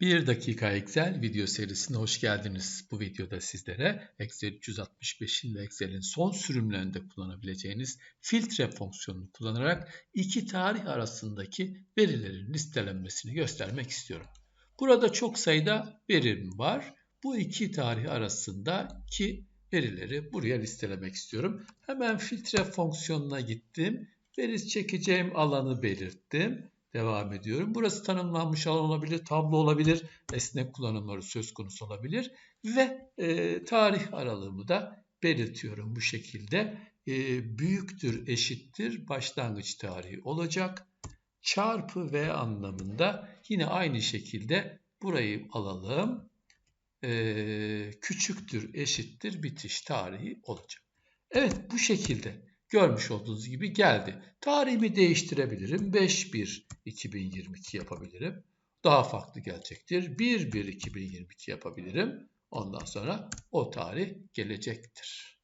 1 dakika Excel video serisine hoş geldiniz. Bu videoda sizlere Excel 365'in ve Excel'in son sürümlerinde kullanabileceğiniz filtre fonksiyonunu kullanarak iki tarih arasındaki verilerin listelenmesini göstermek istiyorum. Burada çok sayıda verim var. Bu iki tarih arasındaki verileri buraya listelemek istiyorum. Hemen filtre fonksiyonuna gittim. Veri çekeceğim alanı belirttim devam ediyorum. Burası tanımlanmış alan olabilir, tablo olabilir, esnek kullanımları söz konusu olabilir ve e, tarih aralığımı da belirtiyorum bu şekilde. E, büyüktür, eşittir, başlangıç tarihi olacak. Çarpı V anlamında yine aynı şekilde burayı alalım. E, küçüktür, eşittir, bitiş tarihi olacak. Evet bu şekilde görmüş olduğunuz gibi geldi. Tarihimi değiştirebilirim. 5-1-2022 yapabilirim. Daha farklı gelecektir. 1-1-2022 yapabilirim. Ondan sonra o tarih gelecektir.